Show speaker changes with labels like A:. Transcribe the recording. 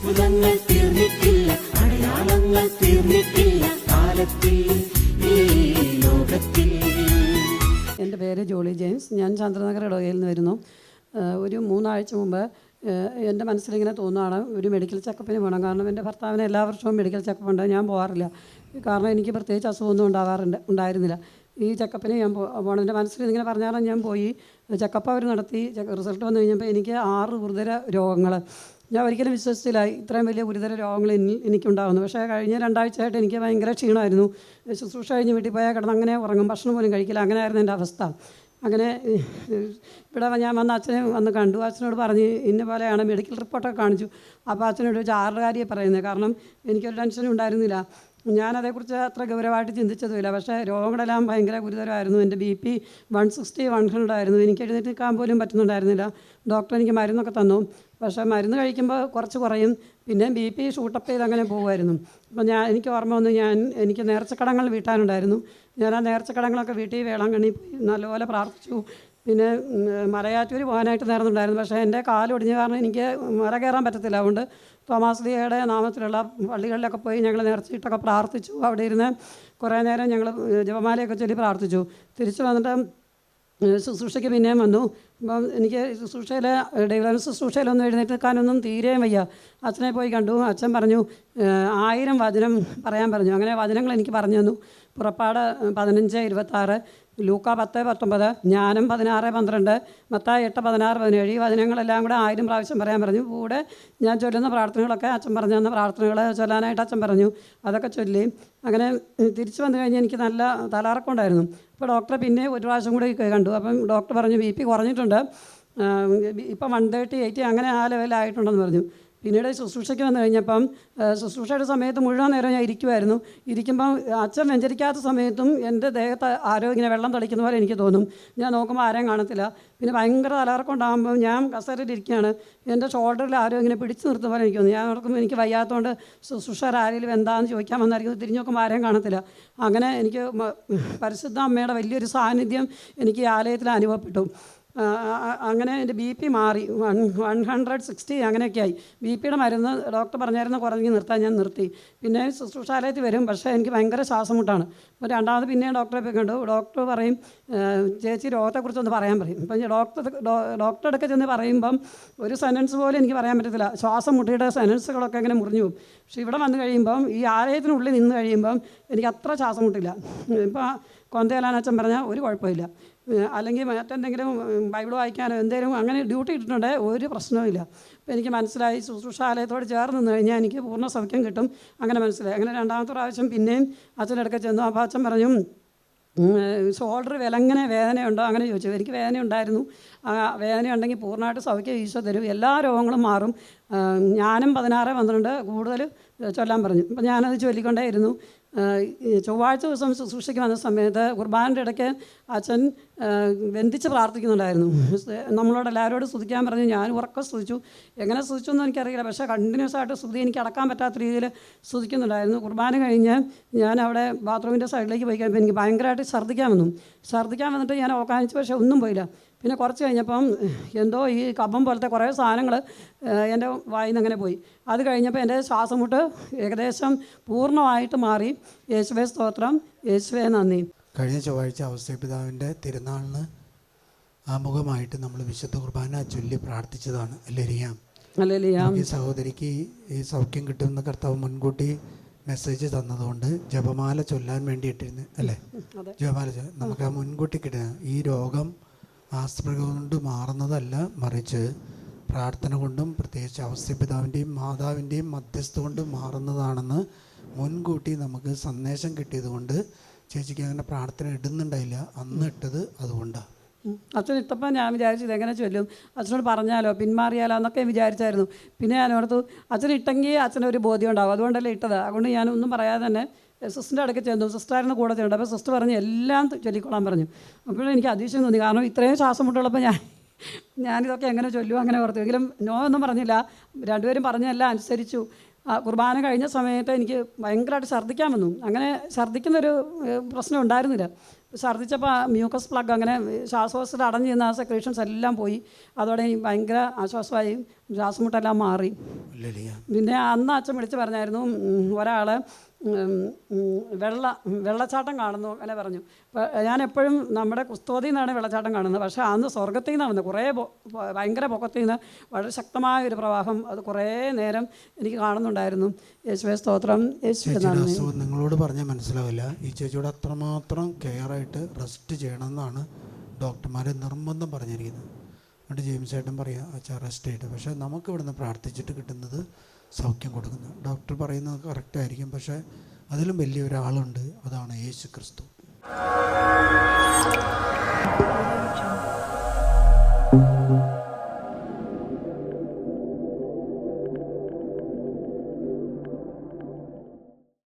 A: അത്ഭുതങ്ങൾ തീർന്നിട്ടില്ല അടയാളങ്ങൾ തീർന്നിട്ടില്ല കാലത്തിൽ
B: എന്റെ പേര് ജോളി ജെയിംസ്. ഞാൻ ചന്ദ്രനഗർ ഇടവകയിൽ നിന്ന് വരുന്നു. ഒരു മൂന്നാഴ്ച മുമ്പ് എന്റെ മനസ്സിലിങ്ങനെ തോന്നുകയാണ് ഒരു മെഡിക്കൽ ചെക്കപ്പിന് പോകണം. കാരണം എന്റെ ഭർത്താവിന് എല്ലാ വർഷവും മെഡിക്കൽ ചെക്കപ്പ് ഉണ്ട്. ഞാൻ പോകാറില്ല. കാരണം എനിക്ക് പ്രത്യേകിച്ച് അസുഖമൊന്നും ഉണ്ടാകാറുണ്ട് ഉണ്ടായിരുന്നില്ല. ഈ ചെക്കപ്പിന് ഞാൻ പോകണം. എന്റെ മനസ്സിൽ ഇങ്ങനെ പറഞ്ഞാലും ഞാൻ പോയി. ചെക്കപ്പ് അവർ നടത്തി. റിസൾട്ട് വന്നു കഴിഞ്ഞപ്പോൾ എനിക്ക് ആറ് ഗുരുതര രോഗങ്ങൾ ഞാൻ ഒരിക്കലും വിശ്വസിച്ചില്ല. ഇത്രയും വലിയ ഗുരുതര രോഗങ്ങൾ എനി എനിക്കുണ്ടാകുന്നു പക്ഷേ കഴിഞ്ഞ രണ്ടാഴ്ചയായിട്ട് എനിക്ക് ഭയങ്കര ക്ഷീണമായിരുന്നു. ശുശ്രൂഷ കഴിഞ്ഞ് വീട്ടിൽ പോയാൽ കിടന്ന് അങ്ങനെ ഉറങ്ങും. ഭക്ഷണം പോലും കഴിക്കില്ല. അങ്ങനെ ആയിരുന്നു എന്റെ അവസ്ഥ. അങ്ങനെ ഇവിടെ ഞാൻ വന്ന അച്ഛനെ വന്ന് കണ്ടു. അച്ഛനോട് പറഞ്ഞ് ഇന്ന പോലെയാണ് മെഡിക്കൽ റിപ്പോർട്ടൊക്കെ കാണിച്ചു. അപ്പോൾ അച്ഛനോട് ചോദിച്ചു ആറ് കാര്യം പറയുന്നത്. കാരണം എനിക്കൊരു ടെൻഷനും ഉണ്ടായിരുന്നില്ല. ഞാനതേക്കുറിച്ച് അത്ര ഗൗരവമായിട്ട് ചിന്തിച്ചതുമില്ല. പക്ഷേ രോഗങ്ങളെല്ലാം ഭയങ്കര ഗുരുതരമായിരുന്നു. എന്റെ B P one sixty one hundred ആയിരുന്നു. എനിക്ക് എഴുന്നേറ്റ് നിൽക്കാൻ പോലും പറ്റുന്നുണ്ടായിരുന്നില്ല. ഡോക്ടർ എനിക്ക് മരുന്നൊക്കെ തന്നു. പക്ഷേ മരുന്ന് കഴിക്കുമ്പോൾ കുറച്ച് കുറയും. പിന്നെ ബി പി ഷൂട്ടപ്പ് ചെയ്ത് അങ്ങനെ പോകുമായിരുന്നു. അപ്പോൾ ഞാൻ എനിക്ക് ഓർമ്മ വന്നു ഞാൻ എനിക്ക് നേർച്ചക്കടങ്ങൾ വീട്ടാനുണ്ടായിരുന്നു. ഞാൻ ആ നേർച്ചക്കടങ്ങളൊക്കെ വീട്ടിൽ വേളാങ്കണ്ണി നല്ലപോലെ പ്രാർത്ഥിച്ചു. പിന്നെ മലയാറ്റൂർ പോകാനായിട്ട് നേർന്നുണ്ടായിരുന്നു. പക്ഷേ എന്റെ കാലൊടിഞ്ഞ കാരണം എനിക്ക് മല കയറാൻ പറ്റത്തില്ല. അതുകൊണ്ട് തോമാസ് ലിയയുടെ നാമത്തിലുള്ള പള്ളികളിലൊക്കെ പോയി ഞങ്ങൾ നേർച്ചയിട്ടൊക്കെ പ്രാർത്ഥിച്ചു. അവിടെ ഇരുന്ന് കുറേ നേരം ഞങ്ങൾ ജപമാലയൊക്കെ ചൊല്ലി പ്രാർത്ഥിച്ചു. തിരിച്ചു വന്നിട്ട് ശുശ്രൂഷയ്ക്ക് പിന്നെയും വന്നു. അപ്പം എനിക്ക് ശുശ്രൂഷയിൽ ഡെലിവറി ശുശ്രൂഷയിലൊന്നും എഴുന്നേറ്റ് നിൽക്കാനൊന്നും തീരെയും വയ്യ. അച്ഛനെ പോയി കണ്ടു. അച്ഛൻ പറഞ്ഞു ആയിരം വചനം പറയാൻ പറഞ്ഞു. അങ്ങനെ വചനങ്ങൾ എനിക്ക് പറഞ്ഞു തന്നു. പുറപ്പാട് പതിനഞ്ച് ഇരുപത്താറ് ലൂക്ക പത്ത് പത്തൊമ്പത് ജ്ഞാനം പതിനാറ് പന്ത്രണ്ട് മത്തായി എട്ട് പതിനാറ് പതിനേഴ് ഈ വചനങ്ങളെല്ലാം കൂടെ ആയിരം പ്രാവശ്യം പറയാൻ പറഞ്ഞു. കൂടെ ഞാൻ ചൊല്ലുന്ന പ്രാർത്ഥനകളൊക്കെ അച്ഛൻ പറഞ്ഞു തന്ന പ്രാർത്ഥനകൾ ചൊല്ലാനായിട്ട് അച്ഛൻ പറഞ്ഞു. അതൊക്കെ ചൊല്ലി. അങ്ങനെ തിരിച്ചു വന്നു കഴിഞ്ഞാൽ എനിക്ക് നല്ല തലറക്കമുണ്ടായിരുന്നു അപ്പോൾ ഡോക്ടറെ പിന്നെ ഒരു പ്രാവശ്യം കൂടി കണ്ടു. അപ്പം ഡോക്ടർ പറഞ്ഞു ബി പി കുറഞ്ഞിട്ടുണ്ട്. ഇപ്പം വൺ തേർട്ടി എയ്റ്റി അങ്ങനെ ആ ലെവലായിട്ടുണ്ടെന്ന് പറഞ്ഞു. പിന്നീട് ശുശ്രൂഷയ്ക്ക് വന്നു കഴിഞ്ഞപ്പം ശുശ്രൂഷയുടെ സമയത്ത് മുഴുവൻ നേരം ഞാൻ ഇരിക്കുമായിരുന്നു ഇരിക്കുമ്പം അച്ഛൻ വെഞ്ചരിക്കാത്ത സമയത്തും എന്റെ ദേഹത്ത് ആരോ ഇങ്ങനെ വെള്ളം തളിക്കുന്ന പോലെ എനിക്ക് തോന്നും. ഞാൻ നോക്കുമ്പോൾ ആരെയും കാണത്തില്ല. പിന്നെ ഭയങ്കര തലകറക്കൊണ്ടാകുമ്പോൾ ഞാൻ കസേരയിലിരിക്കുകയാണ് എന്റെ ഷോൾഡറിൽ ആരോ ഇങ്ങനെ പിടിച്ചു നിർത്തുന്ന പോലെ എനിക്ക് തോന്നുന്നു ഞാൻ ഓർക്കും എനിക്ക് വയ്യാത്തതുകൊണ്ട് ശുശ്രൂഷ ആരെങ്കിലും എന്താണെന്ന് ചോദിക്കാൻ വന്നായിരിക്കും. തിരിഞ്ഞു നോക്കുമ്പോൾ ആരെയും കാണത്തില്ല. അങ്ങനെ എനിക്ക് പരിശുദ്ധ അമ്മയുടെ വലിയൊരു സാന്നിധ്യം എനിക്ക് ആലയത്തിൽ അനുഭവപ്പെട്ടു. അങ്ങനെ എന്റെ ബി പി മാറി. വൺ വൺ ഹൺഡ്രഡ് സിക്സ്റ്റി അങ്ങനെയൊക്കെ ആയി ബി പിയുടെ മരുന്ന് ഡോക്ടർ പറഞ്ഞായിരുന്നു കുറഞ്ഞ് നിർത്താൻ ഞാൻ നിർത്തി. പിന്നെ ശുശ്രൂഷാലയത്തിൽ വരും. പക്ഷേ എനിക്ക് ഭയങ്കര ശ്വാസമുട്ടാണ്. അപ്പോൾ രണ്ടാമത് പിന്നെ ഡോക്ടറെ പോയി കണ്ടു. ഡോക്ടർ പറയും ചേച്ചി രോഗത്തെക്കുറിച്ചൊന്ന് പറയാൻ പറയും. ഇപ്പം ഡോക്ടർ ഡോക്ടറുടെ അടുക്കെ ചെന്ന് പറയുമ്പം ഒരു സെന്റൻസ് പോലും എനിക്ക് പറയാൻ പറ്റത്തില്ല. ശ്വാസം മുട്ടിയുടെ സെന്റൻസുകളൊക്കെ ഇങ്ങനെ മുറിഞ്ഞു പോകും. പക്ഷേ ഇവിടെ വന്നു കഴിയുമ്പം ഈ ആലയത്തിനുള്ളിൽ നിന്ന് കഴിയുമ്പം എനിക്ക് അത്ര ശ്വാസം മുട്ടില്ല ഇപ്പം കൊന്തേലാനച്ചൻ പറഞ്ഞാൽ ഒരു കുഴപ്പമില്ല. അല്ലെങ്കിൽ മറ്റെന്തെങ്കിലും ബൈബിൾ വായിക്കാനോ എന്തെങ്കിലും അങ്ങനെ ഡ്യൂട്ടി ഇട്ടിട്ടുണ്ട് ഒരു പ്രശ്നവുമില്ല അപ്പോൾ എനിക്ക് മനസ്സിലായി ശുശ്രൂഷാലയത്തോട് ചേർന്ന് നിന്ന് കഴിഞ്ഞാൽ എനിക്ക് പൂർണ സൗഖ്യം കിട്ടും. അങ്ങനെ മനസ്സിലായി. അങ്ങനെ രണ്ടാമത്തെ പ്രാവശ്യം പിന്നെയും അച്ഛന്റെ അടുക്ക ചെന്നു. അപ്പോൾ അച്ഛൻ പറഞ്ഞു ഷോൾഡർ വിലങ്ങനെ വേദനയുണ്ടോ അങ്ങനെ ചോദിച്ചു. എനിക്ക് വേദന ഉണ്ടായിരുന്നു വേദന ഉണ്ടെങ്കിൽ പൂർണമായിട്ട് സൗഖ്യം ഈശോ തരും. എല്ലാ രോഗങ്ങളും മാറും. ഞാനും പതിനാറ് പന്ത്രണ്ട് കൂടുതൽ ചൊല്ലാൻ പറഞ്ഞു. അപ്പം ഞാനത് ചൊല്ലിക്കൊണ്ടേയിരുന്നു. ചൊവ്വാഴ്ച ദിവസം ശുശ്രൂഷയ്ക്ക് വന്ന സമയത്ത് കുർബാനയുടെ ഇടയ്ക്ക് അച്ഛൻ ബന്ധിച്ച് പ്രാർത്ഥിക്കുന്നുണ്ടായിരുന്നു. നമ്മളോട് എല്ലാവരോടും സ്തുതിക്കാൻ പറഞ്ഞു. ഞാൻ ഉറക്കം സ്തുതിച്ചു. എങ്ങനെ സ്തുതിച്ചു എന്ന് എനിക്കറിയില്ല. പക്ഷേ കണ്ടിന്യൂസ് ആയിട്ട് സ്തുതി എനിക്ക് അടക്കാൻ പറ്റാത്ത രീതിയിൽ സ്തുതിക്കുന്നുണ്ടായിരുന്നു. കുർബാന കഴിഞ്ഞ് ഞാൻ അവിടെ ബാത്റൂമിന്റെ സൈഡിലേക്ക് പോയി കഴിഞ്ഞപ്പോൾ എനിക്ക് ഭയങ്കരമായിട്ട് ഛർദ്ദിക്കാൻ വന്നു. ഛർദ്ദിക്കാൻ വന്നിട്ട് ഞാൻ ഓക്കാനിച്ച് പക്ഷേ ഒന്നും പോയില്ല. പിന്നെ കുറച്ച് കഴിഞ്ഞപ്പം എന്തോ ഈ കമ്പം പോലത്തെ കുറേ സാധനങ്ങൾ എന്റെ വായിൽ നിന്ന് അങ്ങനെ പോയി. അത് കഴിഞ്ഞപ്പോൾ എന്റെ ശ്വാസമുട്ട് ഏകദേശം പൂർണമായിട്ട് മാറി. യേശുവേ സ്തോത്രം യേശുവേ നന്ദി.
C: കഴിഞ്ഞ ചൊവ്വാഴ്ച അവസ്ഥപിതാവിന്റെ തിരുനാളിന് ആമുഖമായിട്ട് നമ്മൾ വിശുദ്ധ കുർബാന ചൊല്ലി പ്രാർത്ഥിച്ചതാണ്. അല്ലെ
B: അല്ലെല്ലാം
C: ഈ സഹോദരിക്ക് ഈ സൗഖ്യം കിട്ടുമെന്ന് കർത്താവ് മുൻകൂട്ടി മെസ്സേജ് തന്നതുകൊണ്ട് ജപമാല ചൊല്ലാൻ വേണ്ടിയിട്ടിരുന്നു അല്ലേ? ജപമാല നമുക്ക് ആ മുൻകൂട്ടി കിട്ടുക ഈ രോഗം ആസ്മൃഗം കൊണ്ട് മാറുന്നതല്ല മറിച്ച് പ്രാർത്ഥന കൊണ്ടും പ്രത്യേകിച്ച് അവസ്ഥപിതാവിന്റെയും മാതാവിന്റെയും മധ്യസ്ഥ കൊണ്ടും മാറുന്നതാണെന്ന് മുൻകൂട്ടി നമുക്ക് സന്ദേശം കിട്ടിയതുകൊണ്ട് ചേച്ചിക്ക് അങ്ങനെ പ്രാർത്ഥന ഇടുന്നുണ്ടായില്ല. അന്ന് ഇട്ടത് അതുകൊണ്ടാണ്.
B: അച്ഛൻ ഇട്ടപ്പോൾ ഞാൻ വിചാരിച്ചു ഇതെങ്ങനെ ചൊല്ലും? അച്ഛനോട് പറഞ്ഞാലോ പിന്മാറിയാലോ എന്നൊക്കെ വിചാരിച്ചായിരുന്നു. പിന്നെ ഞാൻ ഓർത്തു അച്ഛൻ ഇട്ടെങ്കിൽ അച്ഛനൊരു ബോധ്യം ഉണ്ടാവും. അതുകൊണ്ടല്ലേ ഇട്ടത്. അതുകൊണ്ട് ഞാനൊന്നും പറയാതെ തന്നെ സിസ്റ്ററിന്റെ അടുക്ക് ചെന്നു. സിസ്റ്ററായിരുന്നു കൂടെ ചെല്ലുണ്ട് അപ്പോൾ സിസ്റ്റർ പറഞ്ഞു എല്ലാം ചൊല്ലിക്കൊള്ളാൻ പറഞ്ഞു. അപ്പോഴും എനിക്ക് അതിശയം തോന്നി. കാരണം ഇത്രയും ശ്വാസം മുട്ടുള്ളപ്പോൾ ഞാൻ ഞാനിതൊക്കെ എങ്ങനെ ചൊല്ലു? അങ്ങനെ ഓർത്തു. എങ്കിലും നോ ഒന്നും പറഞ്ഞില്ല. രണ്ടുപേരും പറഞ്ഞെല്ലാം അനുസരിച്ചു. കുർബാന കഴിഞ്ഞ സമയത്ത് എനിക്ക് ഭയങ്കരമായിട്ട് ഛർദ്ദിക്കാൻ വന്നു. അങ്ങനെ ഛർദ്ദിക്കുന്നൊരു പ്രശ്നം ഉണ്ടായിരുന്നില്ല. ഛർദ്ദിച്ചപ്പോൾ മ്യൂക്കസ് പ്ലഗ് അങ്ങനെ ശ്വാസകോശത്തിൽ അടഞ്ഞു നിന്ന ആ സെക്രീഷൻസ് എല്ലാം പോയി. അതോടെ ഇനി ഭയങ്കര ആശ്വാസമായി. ശ്വാസമുട്ടെല്ലാം മാറി. പിന്നെ അന്ന് അച്ഛൻ വിളിച്ച് പറഞ്ഞായിരുന്നു ഒരാൾ വെള്ള വെള്ളച്ചാട്ടം കാണുന്നു അങ്ങനെ പറഞ്ഞു. ഞാൻ എപ്പോഴും നമ്മുടെ കുസ്തോതിയിൽ നിന്നാണ് വെള്ളച്ചാട്ടം കാണുന്നത്. പക്ഷേ അന്ന് സ്വർഗത്തിൽ നിന്നാണ് വന്നത്. കുറേ ഭയങ്കര പൊക്കത്തിൽ നിന്ന് വളരെ ശക്തമായ ഒരു പ്രവാഹം അത് കുറേ നേരം എനിക്ക് കാണുന്നുണ്ടായിരുന്നു. യേശുവേ സ്തോത്രം.
C: യേശു നിങ്ങളോട് പറഞ്ഞാൽ മനസ്സിലാവില്ല. ഈ ചേച്ചിയോട് അത്രമാത്രം കെയർ ആയിട്ട് റെസ്റ്റ് ചെയ്യണമെന്നാണ് ഡോക്ടർമാർ നിർബന്ധം പറഞ്ഞിരിക്കുന്നത്. എന്നിട്ട് ജെയിംസ് ഏട്ടൻ പറയാം അച്ഛാ റെസ്റ്റ് ആയിട്ട് പക്ഷേ നമുക്ക് ഇവിടുന്ന് പ്രാർത്ഥിച്ചിട്ട് കിട്ടുന്നത് സൗഖ്യം കൊടുക്കുന്നു. ഡോക്ടർ പറയുന്നത് കറക്റ്റായിരിക്കും. പക്ഷേ അതിലും വലിയ ഒരാളുണ്ട് അതാണ് യേശു ക്രിസ്തു